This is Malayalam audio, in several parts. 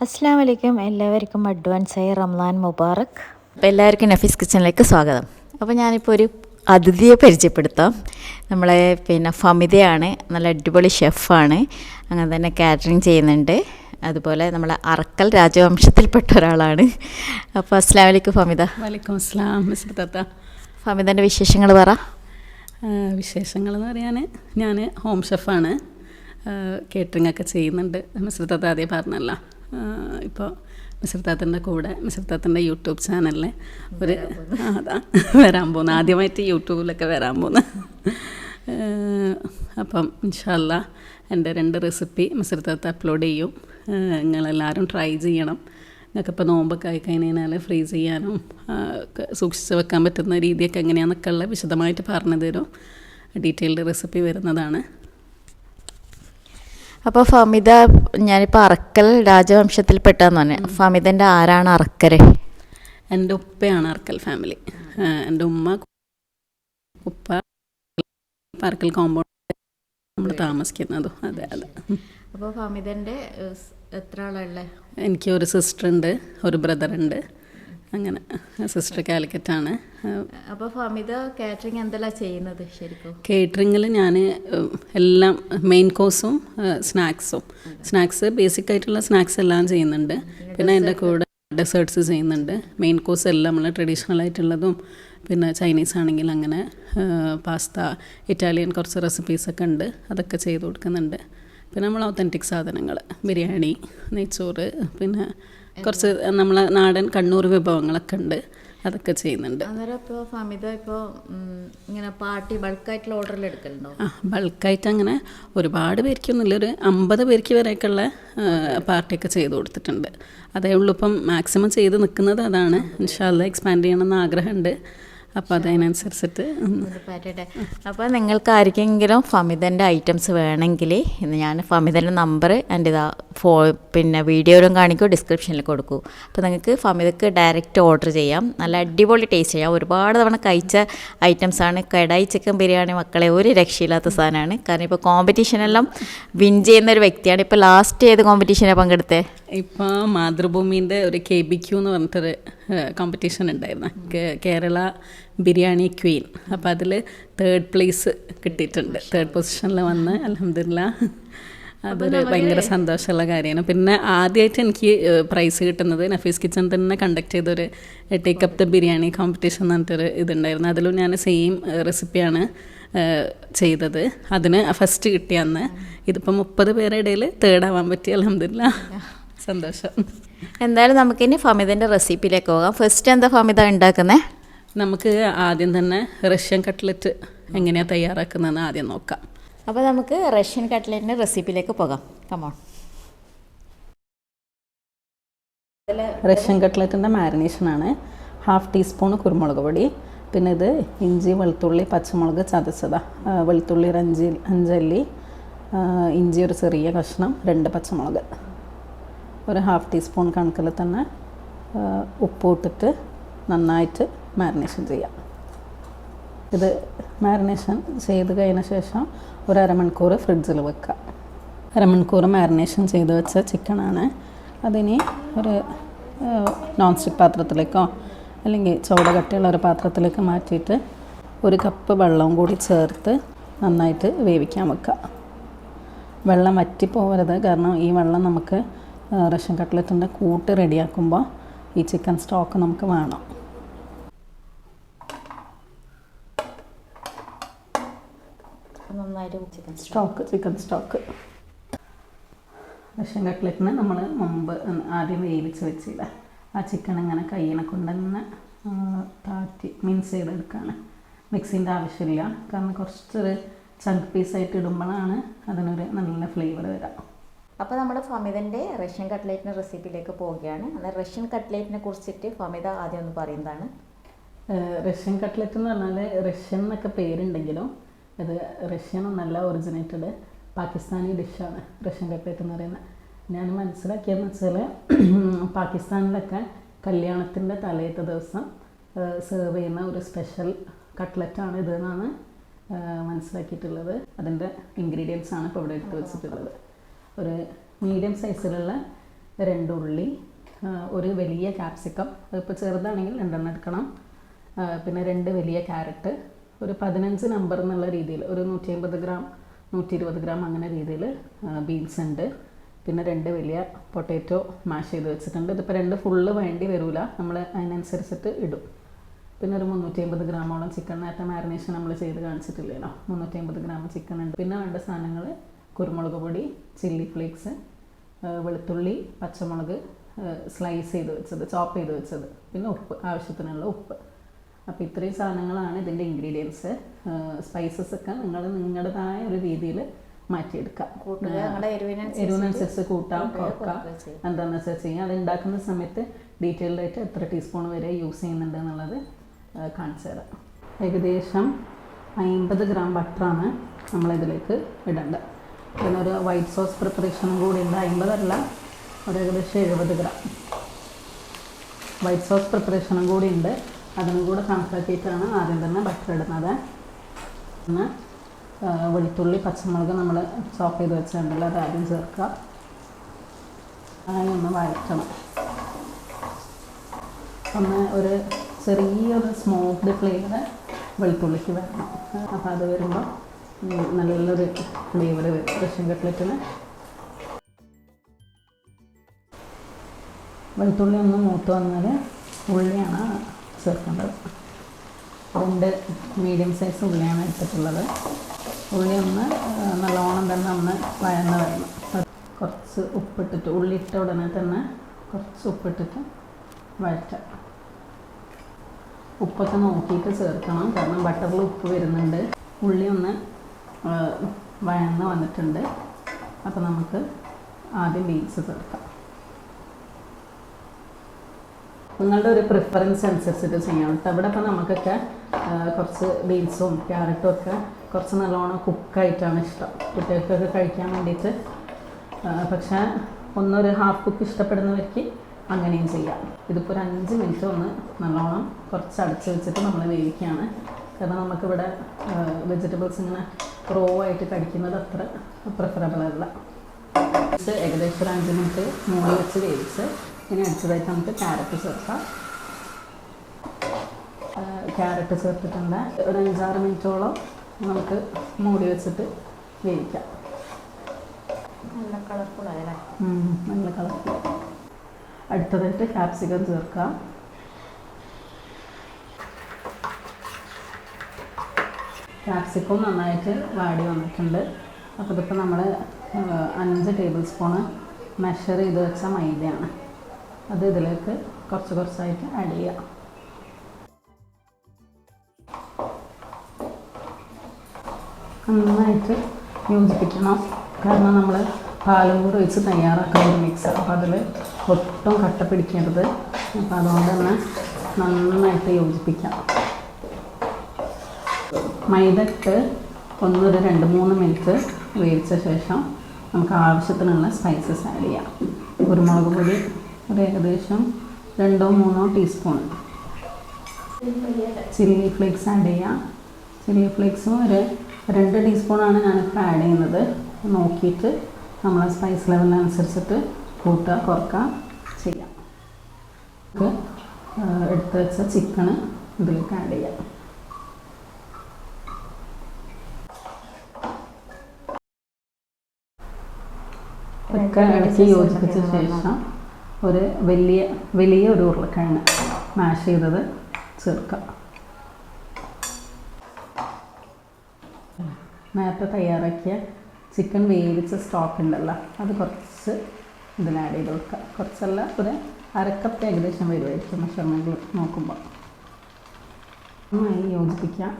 അസ്സാം വലൈക്കും എല്ലാവർക്കും അഡ്വാൻസായി റംലാൻ മുബാറക്. അപ്പോൾ എല്ലാവർക്കും നഫീസ് കിച്ചണിലേക്ക് സ്വാഗതം. അപ്പോൾ ഞാനിപ്പോൾ ഒരു അതിഥിയെ പരിചയപ്പെടുത്താം. നമ്മളെ പിന്നെ ഫമിതയാണ് നല്ല അടിപൊളി ഷെഫാണ് അങ്ങനെ തന്നെ കാറ്ററിങ് ചെയ്യുന്നുണ്ട്. അതുപോലെ നമ്മളെ അറക്കൽ രാജവംശത്തിൽപ്പെട്ട ഒരാളാണ്. അപ്പോൾ അസ്സാം വലൈക്കും ഫമിത. വലൈക്കും അസ്ലാം മിസ്റ്റർ താത്ത. ഫമിതന്റെ വിശേഷങ്ങൾ പറ. വിശേഷങ്ങൾ എന്ന് പറയാൻ ഞാൻ ഹോം ഷെഫാണ്. കേറ്ററിംഗ് ഒക്കെ ചെയ്യുന്നുണ്ട്. മിസ്റ്റർ താത്ത ആദ്യം പറഞ്ഞല്ല. ഇപ്പോൾ മിസ്റ്റർ താത്തന്റെ കൂടെ മിസ്റ്റർ താത്തന്റെ യൂട്യൂബ് ചാനലിൽ ഒരു അതാ വരാൻ പോകുന്നു. ആദ്യമായിട്ട് യൂട്യൂബിലൊക്കെ വരാൻ പോകുന്നു. അപ്പം ഇൻഷല്ല എന്റെ രണ്ട് റെസിപ്പി മിസ്റ്റർ താത്ത അപ്ലോഡ് ചെയ്യും. നിങ്ങളെല്ലാവരും ട്രൈ ചെയ്യണം. നിങ്ങൾക്കിപ്പോൾ നോമ്പൊക്കെ ആയി കഴിഞ്ഞാൽ ഫ്രീസ് ചെയ്യാനും സൂക്ഷിച്ച് വെക്കാൻ പറ്റുന്ന രീതിയൊക്കെ എങ്ങനെയാണെന്നൊക്കെ ഉള്ള വിശദമായിട്ട് പറഞ്ഞു തരും. ഡീറ്റെയിൽഡ് റെസിപ്പി വരുന്നതാണ്. അപ്പോൾ ഫമിത ഞാനിപ്പോൾ അറക്കൽ രാജവംശത്തിൽപ്പെട്ടാന്ന് പറഞ്ഞു. ഫമിതന്റെ ആരാണ് അറക്കര് എന്റെ ഉപ്പയാണ് അറക്കൽ ഫാമിലി. എന്റെ ഉമ്മ ഉപ്പ അറക്കൽ കോമ്പൗണ്ട് നമ്മൾ താമസിക്കുന്നതും. അതെ അതെ. അപ്പോൾ ഫമിതന്റെ എത്ര ആളുള്ള എനിക്ക് ഒരു സിസ്റ്റർ ഉണ്ട് ഒരു ബ്രദർ ഉണ്ട്. അങ്ങനെ സിസ്റ്റർ കാലിക്കറ്റാണ്. അപ്പോൾ ഫമിത കാറ്ററിംഗ് എന്തെല്ലാം ചെയ്യുന്നത് ശരിക്കും? കേറ്ററിങ്ങിൽ ഞാൻ എല്ലാം മെയിൻ കോഴ്സും സ്നാക്സും സ്നാക്സ് ബേസിക് ആയിട്ടുള്ള സ്നാക്സ് എല്ലാം ചെയ്യുന്നുണ്ട്. പിന്നെ എന്റെ കൂടെ ഡെസേർട്ട്സ് ചെയ്യുന്നുണ്ട്. മെയിൻ കോഴ്സ് എല്ലാം നമ്മൾ ട്രഡീഷണൽ ആയിട്ടുള്ളതും പിന്നെ ചൈനീസ് ആണെങ്കിൽ അങ്ങനെ പാസ്ത ഇറ്റാലിയൻ കുറച്ച് റെസിപ്പീസൊക്കെ ഉണ്ട്. അതൊക്കെ ചെയ്ത് കൊടുക്കുന്നുണ്ട്. പിന്നെ നമ്മൾ ഒത്തന്റിക് സാധനങ്ങൾ ബിരിയാണി നെയ്ച്ചോറ് പിന്നെ കുറച്ച് നമ്മളെ നാടൻ കണ്ണൂർ വിഭവങ്ങളൊക്കെ ഉണ്ട്. അതൊക്കെ ചെയ്യുന്നുണ്ട്. അന്നേരം ഇപ്പോൾ ഫമിത ഇപ്പോൾ ഇങ്ങനെ പാർട്ടി ബൾക്കായിട്ടുള്ള ഓർഡറിൽ എടുക്കലുണ്ടോ? ആ ബൾക്കായിട്ട് അങ്ങനെ ഒരുപാട് പേർക്കൊന്നുമില്ല ഒരു അമ്പത് പേർക്ക് വരെയൊക്കെയുള്ള പാർട്ടിയൊക്കെ ചെയ്ത് കൊടുത്തിട്ടുണ്ട്. അതേ ഉള്ളൂ. ഇപ്പം മാക്സിമം ചെയ്ത് നിൽക്കുന്നത് അതാണ്. ഇൻഷാല്ല എക്സ്പാൻഡ് ചെയ്യണമെന്ന് ആഗ്രഹമുണ്ട്. അപ്പോൾ അതിനനുസരിച്ചിട്ട് പറ്റട്ടെ. അപ്പോൾ നിങ്ങൾക്ക് ആർക്കെങ്കിലും ഫമിതന്റെ ഐറ്റംസ് വേണമെങ്കിൽ ഇന്ന് ഞാൻ ഫമിതന്റെ നമ്പർ എന്റെ ഇതാ ഫോ പിന്നെ വീഡിയോയിലും കാണിക്കും ഡിസ്ക്രിപ്ഷനിൽ കൊടുക്കൂ. അപ്പോൾ നിങ്ങൾക്ക് ഫമിതക്ക് ഡയറക്റ്റ് ഓർഡർ ചെയ്യാം. നല്ല അടിപൊളി ടേസ്റ്റ് ചെയ്യാം. ഒരുപാട് തവണ കഴിച്ച ഐറ്റംസാണ് കടായി ചിക്കൻ ബിരിയാണി മക്കളെ ഒരു രക്ഷയില്ലാത്ത സാധനമാണ്. കാരണം ഇപ്പോൾ കോമ്പറ്റീഷനെല്ലാം വിൻ ചെയ്യുന്ന ഒരു വ്യക്തിയാണ്. ഇപ്പോൾ ലാസ്റ്റ് ഏത് കോമ്പറ്റീഷനാണ് പങ്കെടുത്തത് ഇപ്പോൾ മാതൃഭൂമിന്റെ ഒരു കെ ബി ക്യൂ എന്ന് പറഞ്ഞിട്ടൊരു കോമ്പറ്റീഷൻ ഉണ്ടായിരുന്നു. കേരള ബിരിയാണി ക്വീൻ. അപ്പോൾ അതിൽ തേർഡ് പ്ലേസ് കിട്ടിയിട്ടുണ്ട്. തേർഡ് പൊസിഷനിൽ വന്ന് അലഹമില്ല അതൊരു ഭയങ്കര സന്തോഷമുള്ള കാര്യമാണ്. പിന്നെ ആദ്യമായിട്ട് എനിക്ക് പ്രൈസ് കിട്ടുന്നത് നഫീസ് കിച്ചൺ തന്നെ കണ്ടക്ട് ചെയ്തൊരു take up the biryani competition എന്ന് പറഞ്ഞിട്ടൊരു ഇതുണ്ടായിരുന്നു. അതിലും ഞാൻ സെയിം റെസിപ്പിയാണ് ചെയ്തത്. അതിന് ഫസ്റ്റ് കിട്ടിയ അന്ന്. ഇതിപ്പോൾ മുപ്പത് പേരുടെ ഇടയിൽ തേർഡ് ആവാൻ പറ്റി അലഹമില്ല സന്തോഷം. എന്തായാലും നമുക്ക് ഇനി ഫമിതന്റെ റെസിപ്പിയിലേക്ക് പോകാം. ഫസ്റ്റ് എന്താ ഫമിത ഉണ്ടാക്കുന്നത് നമുക്ക് ആദ്യം തന്നെ റഷ്യൻ കട്ട്ലറ്റ് എങ്ങനെയാണ് തയ്യാറാക്കുന്നതെന്ന് ആദ്യം നോക്കാം. അപ്പോൾ നമുക്ക് റഷ്യൻ കട്ട്ലറ്റിന്റെ റെസിപ്പിയിലേക്ക് പോകാം. കമോൺ റഷ്യൻ കട്ട്ലറ്റിന്റെ മാരിനേഷനാണ് ഹാഫ് ടീസ്പൂൺ കുരുമുളക് പൊടി പിന്നെ ഇത് ഇഞ്ചി വെളുത്തുള്ളി പച്ചമുളക് ചതച്ചതാ. വെളുത്തുള്ളി ഒരു അഞ്ചി അഞ്ചല്ലി ഇഞ്ചി ഒരു ചെറിയ കഷ്ണം രണ്ട് പച്ചമുളക്. ഒരു ഹാഫ് ടീസ്പൂൺ കണക്കിൽ തന്നെ ഉപ്പൂട്ടിട്ട് നന്നായിട്ട് മാരിനേഷൻ ചെയ്യാം. ഇത് മാരിനേഷൻ ചെയ്ത് കഴിഞ്ഞ ശേഷം ഒരു അരമണിക്കൂർ ഫ്രിഡ്ജിൽ വെക്കുക അരമണിക്കൂർ മാരിനേഷൻ ചെയ്ത് വെച്ച ചിക്കനാണ് അതിനി ഒരു നോൺ സ്റ്റിക്ക് പാത്രത്തിലേക്കോ അല്ലെങ്കിൽ ചുവട കട്ടിയുള്ള ഒരു പാത്രത്തിലേക്ക് മാറ്റിയിട്ട് ഒരു കപ്പ് വെള്ളവും കൂടി ചേർത്ത് നന്നായിട്ട് വേവിക്കാൻ വെക്കുക വെള്ളം വറ്റിപ്പോവരുത്. കാരണം ഈ വെള്ളം നമുക്ക് റഷ്യൻ കട്ട്ലറ്റിന്റെ കൂട്ട് റെഡിയാക്കുമ്പോൾ ഈ ചിക്കൻ സ്റ്റോക്ക് നമുക്ക് വേണം. നന്നായിട്ട് chicken stock. Chicken stock. Russian കട്ട്ലറ്റിന് നമ്മൾ മുമ്പ് ആദ്യം വേവിച്ച് വെച്ചില്ല? ആ ചിക്കൻ ഇങ്ങനെ കയ്യിനെ കൊണ്ട് തന്നെ താറ്റി മിൻസ് ചെയ്തെടുക്കുകയാണ് മിക്സിന്റെ ആവശ്യമില്ല. കാരണം കുറച്ചൊരു ചങ്ക് പീസായിട്ട് ഇടുമ്പോഴാണ് അതിനൊരു നല്ല ഫ്ലേവർ വരാം. അപ്പോൾ നമ്മൾ ഫമിതന്റെ റഷ്യൻ കട്ട്ലേറ്റിന്റെ റെസിപ്പിയിലേക്ക് പോവുകയാണ്. അന്ന് റഷ്യൻ കട്ട്ലേറ്റിനെ കുറിച്ചിട്ട് ഫമിത ആദ്യം ഒന്ന് പറയുന്നതാണ്. റഷ്യൻ കട്ട്ലറ്റ് എന്ന് പറഞ്ഞാൽ റഷ്യൻ എന്നൊക്കെ പേരുണ്ടെങ്കിലും ഇത് റഷ്യൻ നല്ല ഒറിജിനേറ്റഡ് പാകിസ്ഥാനി ഡിഷാണ് റഷ്യൻ കട്ട്ലറ്റ് എന്ന് പറയുന്നത് ഞാൻ മനസ്സിലാക്കിയെന്ന് വെച്ചാൽ പാകിസ്ഥാനിലൊക്കെ കല്യാണത്തിന്റെ തലേത്തെ ദിവസം സെർവ് ചെയ്യുന്ന ഒരു സ്പെഷ്യൽ കട്ട്ലറ്റാണ് ഇതെന്നാണ് മനസ്സിലാക്കിയിട്ടുള്ളത്. അതിന്റെ ഇൻഗ്രീഡിയൻസ് ആണ് ഇപ്പോൾ ഇവിടെ എടുത്ത് വെച്ചിട്ടുള്ളത്. ഒരു മീഡിയം സൈസിലുള്ള രണ്ട് ഉള്ളി ഒരു വലിയ ക്യാപ്സിക്കം അതിപ്പോൾ ചെറുതാണെങ്കിൽ രണ്ടെണ്ണം എടുക്കണം. പിന്നെ രണ്ട് വലിയ ക്യാരറ്റ് ഒരു പതിനഞ്ച് നമ്പർ എന്നുള്ള രീതിയിൽ ഒരു നൂറ്റി അമ്പത് ഗ്രാം നൂറ്റി ഇരുപത് ഗ്രാം അങ്ങനെ രീതിയിൽ ബീൻസ് ഉണ്ട്. പിന്നെ രണ്ട് വലിയ പൊട്ടാറ്റോ മാഷ് ചെയ്ത് വെച്ചിട്ടുണ്ട്. ഇതിപ്പോൾ രണ്ട് ഫുള്ള് വേണ്ടി വരില്ല നമ്മൾ അതിനനുസരിച്ചിട്ട് ഇടും. പിന്നെ ഒരു മുന്നൂറ്റി അമ്പത് ഗ്രാമോളം ചിക്കൻ നേരത്തെ മാരിനേഷൻ നമ്മൾ ചെയ്ത് കാണിച്ചിട്ടില്ലല്ലോ മുന്നൂറ്റി അമ്പത് ഗ്രാം ചിക്കൻ ഉണ്ട്. പിന്നെ വേണ്ട സാധനങ്ങൾ കുരുമുളക് പൊടി ചില്ലി ഫ്ലേക്സ് വെളുത്തുള്ളി പച്ചമുളക് സ്ലൈസ് ചെയ്ത് വെച്ചത് ചോപ്പ് ചെയ്ത് വെച്ചത് പിന്നെ ഉപ്പ് ആവശ്യത്തിനുള്ള ഉപ്പ്. അപ്പോൾ ഇത്രയും സാധനങ്ങളാണ് ഇതിന്റെ ഇൻഗ്രീഡിയൻസ് സ്പൈസസ് ഒക്കെ നിങ്ങൾ നിങ്ങളുടേതായ ഒരു രീതിയിൽ മാറ്റിയെടുക്കാം. എരിവിനനുസരിച്ച് കൂട്ടാം കുറക്കാം. എന്താണെന്ന് വെച്ചാൽ ചെയ്യാം. അത് ഉണ്ടാക്കുന്ന സമയത്ത് ഡീറ്റെയിൽഡ് ആയിട്ട് എത്ര ടീസ്പൂൺ വരെ യൂസ് ചെയ്യുന്നുണ്ട് എന്നുള്ളത് കാണിച്ചു തരാം. ഏകദേശം അമ്പത് ഗ്രാം ബട്ടറാണ് നമ്മളിതിലേക്ക് ഇടേണ്ടത്. ഒരു വൈറ്റ് സോസ് പ്രിപ്പറേഷനും കൂടി ഉണ്ട്. അമ്പതല്ല ഒരു ഏകദേശം എഴുപത് ഗ്രാം വൈറ്റ് സോസ് പ്രിപ്പറേഷനും കൂടി ഉണ്ട്. അതിനും കൂടെ കണക്കാക്കിയിട്ടാണ് ആദ്യം തന്നെ ബട്ടർ ഇടുന്നത്. പിന്നെ വെളുത്തുള്ളി പച്ചമുളക് നമ്മൾ ചോപ്പ് ചെയ്ത് വെച്ചിട്ടുണ്ടല്ലോ അത് ആദ്യം ചേർക്കുക. അങ്ങനെ ഒന്ന് വഴറ്റണം. ഒന്ന് ഒരു ചെറിയൊരു സ്മോക്ക്ഡ് ഫ്ലേവർ വെളുത്തുള്ളിക്ക് വരണം അപ്പോൾ അത് വരുമ്പോൾ നല്ലൊരു വരും റഷ്യൻ കട്ട്ലറ്റിന് വെളുത്തുള്ളി ഒന്ന് മൂത്ത് വന്നാൽ ഉള്ളിയാണ് ചേർക്കേണ്ടത്. രണ്ട് മീഡിയം സൈസ് ഉള്ളിയാണ് എടുത്തിട്ടുള്ളത്. ഉള്ളി ഒന്ന് നല്ലോണം തന്നെ ഒന്ന് വഴന്ന് വരണം. കുറച്ച് ഉപ്പിട്ടിട്ട് ഉള്ളി ഇട്ട ഉടനെ തന്നെ കുറച്ച് ഉപ്പിട്ടിട്ട് വഴറ്റാം. ഉപ്പൊക്കെ നോക്കിയിട്ട് ചേർക്കണം. കാരണം ബട്ടറിൽ ഉപ്പ് വരുന്നുണ്ട്. ഉള്ളി ഒന്ന് വഴന്ന് വന്നിട്ടുണ്ട്. അപ്പോൾ നമുക്ക് ആദ്യം ബീൻസ് ചേർക്കാം നിങ്ങളുടെ ഒരു പ്രിഫറൻസ് അനുസരിച്ചിട്ട് ചെയ്യണം കേട്ടോ. ഇവിടെ ഇപ്പോൾ നമുക്കൊക്കെ കുറച്ച് ബീൻസും ക്യാരറ്റും ഒക്കെ കുറച്ച് നല്ലോണം കുക്കായിട്ടാണ് ഇഷ്ടം. കുട്ടികൾക്കൊക്കെ കഴിക്കാൻ വേണ്ടിയിട്ട്. പക്ഷേ ഒന്നൊരു ഹാഫ് കുക്ക് ഇഷ്ടപ്പെടുന്നവർക്ക് അങ്ങനെയും ചെയ്യാം. ഇതിപ്പോൾ ഒരു അഞ്ച് മിനിറ്റ് ഒന്ന് നല്ലോണം കുറച്ച് അടച്ച് വെച്ചിട്ട് നമ്മൾ വേവിക്കുകയാണ്. കാരണം നമുക്കിവിടെ വെജിറ്റബിൾസ് ഇങ്ങനെ റോ ആയിട്ട് കടിക്കുന്നത് അത്ര പ്രിഫറബിൾ അല്ല. ഏകദേശം ഒരു അഞ്ച് മിനിറ്റ് മൂടി വെച്ച് വേവിച്ച് ഇനി അടുത്തതായിട്ട് നമുക്ക് ക്യാരറ്റ് ചേർക്കാം. ക്യാരറ്റ് ചേർത്തിട്ടുണ്ട്. ഒരു അഞ്ചാറ് മിനിറ്റോളം നമുക്ക് മൂടി വെച്ചിട്ട് വേവിക്കാം. നല്ല കളർഫുൾ നല്ല കളർഫുൾ അടുത്തതായിട്ട് ക്യാപ്സിക്കം ചേർക്കാം. ക്യാപ്സിക്കം നന്നായിട്ട് വാടി വന്നിട്ടുണ്ട്. അപ്പോൾ ഇതിപ്പോൾ നമ്മൾ അഞ്ച് ടേബിൾ സ്പൂണ് മെഷർ ചെയ്ത് വെച്ച മൈദയാണ്. അത് ഇതിലേക്ക് കുറച്ച് കുറച്ചായിട്ട് ആഡ് ചെയ്യാം. നന്നായിട്ട് യോജിപ്പിക്കണം. കാരണം നമ്മൾ പാലും കൂടി ഒഴിച്ച് തയ്യാറാക്കുന്ന ഒരു മിക്സ് അപ്പോൾ അതിൽ ഒട്ടും കട്ട പിടിക്കരുത്. അപ്പോൾ അതുകൊണ്ട് തന്നെ നന്നായിട്ട് യോജിപ്പിക്കാം. മൈദ ഇട്ട് ഒന്നൊരു രണ്ട് മൂന്ന് മിനിറ്റ് വേവിച്ച ശേഷം നമുക്ക് ആവശ്യത്തിനുള്ള സ്പൈസസ് ആഡ് ചെയ്യാം. കുരുമുളക് പൊടി ഒരു ഏകദേശം രണ്ടോ മൂന്നോ ടീസ്പൂൺ ചില്ലി ഫ്ലേക്സ് ആഡ് ചെയ്യാം. ചില്ലി ഫ്ലേക്സും ഒരു രണ്ട് ടീസ്പൂണാണ് ഞാനിപ്പോൾ ആഡ് ചെയ്യുന്നത്. നോക്കിയിട്ട് നമ്മളെ സ്പൈസ് ലെവലിനനുസരിച്ചിട്ട് കൂട്ടുക കുറക്കുക ചെയ്യാം. നമുക്ക് എടുത്ത് വെച്ച ചിക്കണ് ഇതിലേക്ക് ആഡ് ചെയ്യാം. ഒക്കെ ഇളക്കി യോജിപ്പിച്ച ശേഷം ഒരു വലിയ വലിയ ഒരു ഉരുളക്കിഴങ്ങ് മാഷ് ചെയ്തത് ചേർക്കാം. നേരത്തെ തയ്യാറാക്കിയ ചിക്കൻ വേവിച്ച സ്റ്റോക്ക് ഉണ്ടല്ലോ അത് കുറച്ച് ഇതിൽ ആഡ് ചെയ്ത് കൊടുക്കുക കുറച്ചല്ല ഒരു അരക്കപ്പ് ഏകദേശം വരുമായിരിക്കും മെഷർമെന്റിൽ നോക്കുമ്പോൾ. നന്നായി യോജിപ്പിക്കാം.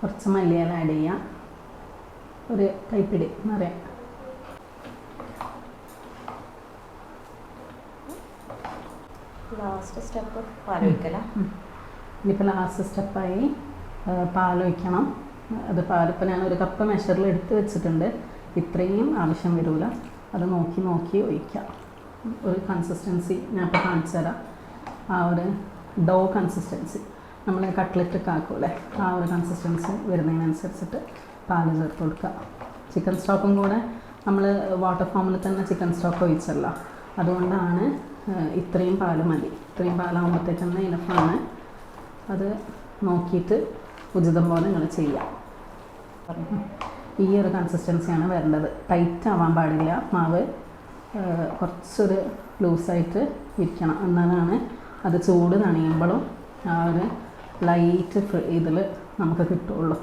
കുറച്ച് മല്ലിയില ആഡ് ചെയ്യാം. ഒരു കൈപ്പിടി നിറയെ. ലാസ്റ്റ് സ്റ്റെപ്പ് പാലൊഴിക്കല ഇനിയിപ്പോൾ ലാസ്റ്റ് സ്റ്റെപ്പായി പാൽ ഒഴിക്കണം. അത് പാലിപ്പോൾ ഞാൻ ഒരു കപ്പ് മെഷറിൽ എടുത്ത് വെച്ചിട്ടുണ്ട്. ഇത്രയും ആവശ്യം വരില്ല അത് നോക്കി നോക്കി ഒഴിക്കാം. ഒരു കൺസിസ്റ്റൻസി ഞാൻ ഇപ്പോൾ കാണിച്ചു തരാം. ആ ഒരു ഡോ കൺസിസ്റ്റൻസി നമ്മൾ കട്ട്ലറ്റ് ഒക്കെ ആക്കൂലേ? ആ ഒരു കൺസിസ്റ്റൻസി വരുന്നതിനനുസരിച്ചിട്ട് പാൽ ചേർത്ത് കൊടുക്കുക. ചിക്കൻ സ്റ്റോക്കും കൂടെ നമ്മൾ വാട്ടർ ഫോമിൽ തന്നെ ചിക്കൻ സ്റ്റോക്ക് ഒഴിച്ചല്ല. അതുകൊണ്ടാണ് ഇത്രയും പാൽ മതി. ഇത്രയും പാലാകുമ്പോഴത്തേക്ക് തന്നെ ഇനഫാണ് അത് നോക്കിയിട്ട് ഉചിതം പോലെ നിങ്ങൾ ചെയ്യാം. ഈ ഒരു കൺസിസ്റ്റൻസിയാണ് വരേണ്ടത്. ടൈറ്റ് ആവാൻ പാടില്ല. മാവ് കുറച്ചൊരു ലൂസായിട്ട് ഇരിക്കണം. എന്നാലാണ് അത് ചൂട് നനയുമ്പോഴും ആ ഒരു ലൈറ്റ് ഇതിൽ നമുക്ക് കിട്ടുള്ളൂ.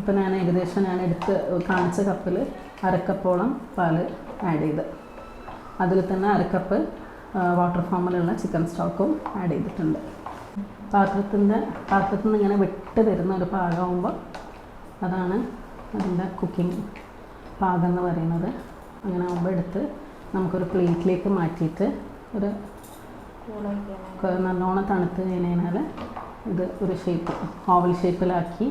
ഇപ്പം ഞാൻ ഏകദേശം ഞാൻ എടുത്ത് കാണിച്ച കപ്പിൽ അരക്കപ്പോളം പാൽ ആഡ് ചെയ്ത്. അതിൽ തന്നെ അരക്കപ്പ് വാട്ടർ ഫോമിലുള്ള ചിക്കൻ സ്റ്റോക്കും ആഡ് ചെയ്തിട്ടുണ്ട്. പാത്രത്തിന്റെ പാത്രത്തിൽ നിന്ന് ഇങ്ങനെ വിട്ട് വരുന്ന ഒരു പാകമാകുമ്പോൾ അതാണ് അതിന്റെ കുക്കിംഗ് പാകം എന്ന് പറയുന്നത്. അങ്ങനെ ആകുമ്പോൾ എടുത്ത് നമുക്കൊരു പ്ലേറ്റിലേക്ക് മാറ്റിയിട്ട് ഒരു നല്ലോണം തണുത്ത് കഴിഞ്ഞ് കഴിഞ്ഞാൽ ഇത് ഒരു ഷേപ്പ് ഓവൽ ഷേപ്പിലാക്കി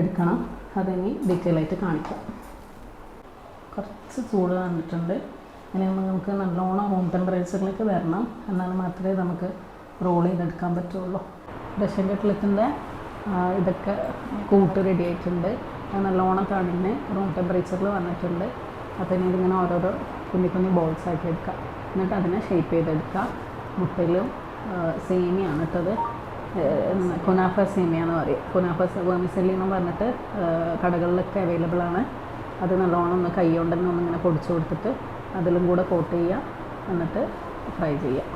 എടുക്കണം. അതിനി ഡീറ്റെയിൽ ആയിട്ട് കാണിക്കാം. കുറച്ച് ചൂട് വന്നിട്ടുണ്ട്. ഇനി നമുക്ക് നല്ലോണം റൂം ടെമ്പറേച്ചറിലേക്ക് വരണം. എന്നാൽ മാത്രമേ നമുക്ക് റോൾ ചെയ്തെടുക്കാൻ പറ്റുള്ളൂ. റഷ്യൻ കട്ട്ലറ്റിന്റെ ഇതൊക്കെ കൂട്ട് റെഡി ആയിട്ടുണ്ട്. നല്ലോണം തണിഞ്ഞ് റൂം ടെമ്പറേച്ചറിൽ വന്നിട്ടുണ്ട്. അപ്പോൾ ഇനി ഇതിങ്ങനെ ഓരോരോ കുഞ്ഞു കുഞ്ഞു ബോൾസ് ആക്കി എടുക്കാം. എന്നിട്ട് അതിനെ ഷേപ്പ് ചെയ്തെടുക്കുക മുട്ടയിലും സേമിയാണ് ഇട്ടത്. കുനാഫ സേമിയ എന്ന് പറയും. കുനാഫ വേമിസല്ലി എന്ന് പറഞ്ഞിട്ട് കടകളിലൊക്കെ അവൈലബിൾ ആണ്. അത് നല്ലോണം ഒന്ന് കൈ കൊണ്ടെന്ന് ഒന്നിങ്ങനെ പൊടിച്ചു കൊടുത്തിട്ട് അതിലും കൂടെ കോട്ട് ചെയ്യുക എന്നിട്ട് ഫ്രൈ ചെയ്യുക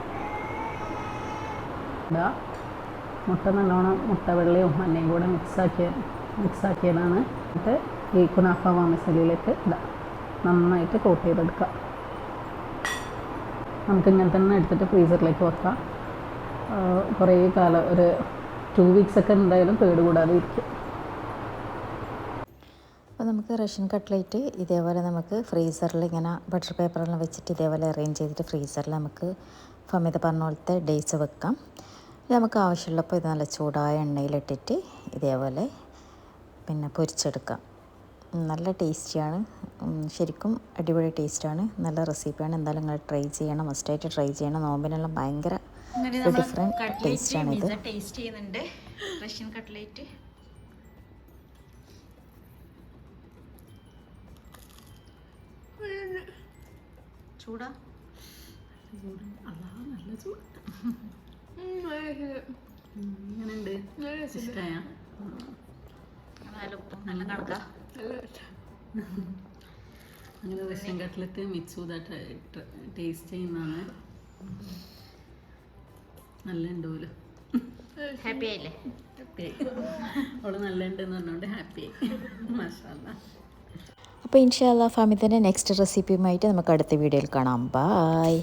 മുട്ട നല്ലോണം മുട്ട വെള്ളയും മഞ്ഞയും കൂടെ മിക്സാക്കിയ മിക്സാക്കിയതാണ് എന്നിട്ട് ഈ കുനാഫ വാമിസലിയിലേക്ക് ഇടുക നന്നായിട്ട് കോട്ട് ചെയ്തെടുക്കുക നമുക്ക് ഇങ്ങനെ തന്നെ എടുത്തിട്ട് ഫ്രീസറിലേക്ക് വെക്കാം. കുറേ കാലം ഒരു ടു വീക്സ് ഒക്കെ എന്തായാലും കേട് കൂടാതെ ഇരിക്കും അപ്പോൾ നമുക്ക് റഷ്യൻ കട്ട്ലേറ്റ് ഇതേപോലെ നമുക്ക് ഫ്രീസറിൽ ഇങ്ങനെ ബട്ടർ പേപ്പറെല്ലാം വെച്ചിട്ട് ഇതേപോലെ അറേഞ്ച് ചെയ്തിട്ട് ഫ്രീസറിൽ നമുക്ക് ഫമിത പറഞ്ഞ പോലത്തെ ഡേയ്സ് വെക്കാം. നമുക്ക് ആവശ്യമുള്ളപ്പോൾ ഇത് നല്ല ചൂടായ എണ്ണയിലിട്ടിട്ട് ഇതേപോലെ പിന്നെ പൊരിച്ചെടുക്കാം. നല്ല ടേസ്റ്റിയാണ്. ശരിക്കും അടിപൊളി ടേസ്റ്റാണ്. നല്ല റെസിപ്പിയാണ് എന്തായാലും നിങ്ങൾ ട്രൈ ചെയ്യണം. മസ്റ്റായിട്ട് ട്രൈ ചെയ്യണം. നോമ്പിനെല്ലാം ഭയങ്കര ഡിഫറെന്റ് ടേസ്റ്റാണ് ഇത് ടേസ്റ്റ് ചെയ്യുന്നുണ്ട്. റഷ്യൻ കട്ട്ലേറ്റ് ചൂടാ. ഇഷ്ടമായ നല്ല ഉപ്പും നല്ല കണക്കാ. അങ്ങനെ റഷ്യൻ കട്ട്ലറ്റ് മിക്സൂതായിട്ട് ടേസ്റ്റ് ചെയ്യുന്നതാണ്. നല്ല ഉണ്ട് പോലും ഹാപ്പി ആയില്ലേ അവൾ നല്ല ഉണ്ടെന്ന് പറഞ്ഞുകൊണ്ട് ഹാപ്പി ആയി. മാഷാല്ല. അപ്പോൾ ഇൻഷാല്ല ഫാമിത്തിന്റെ നെക്സ്റ്റ് റെസിപ്പിയുമായിട്ട് നമുക്ക് അടുത്ത വീഡിയോയിൽ കാണാം. ബായ്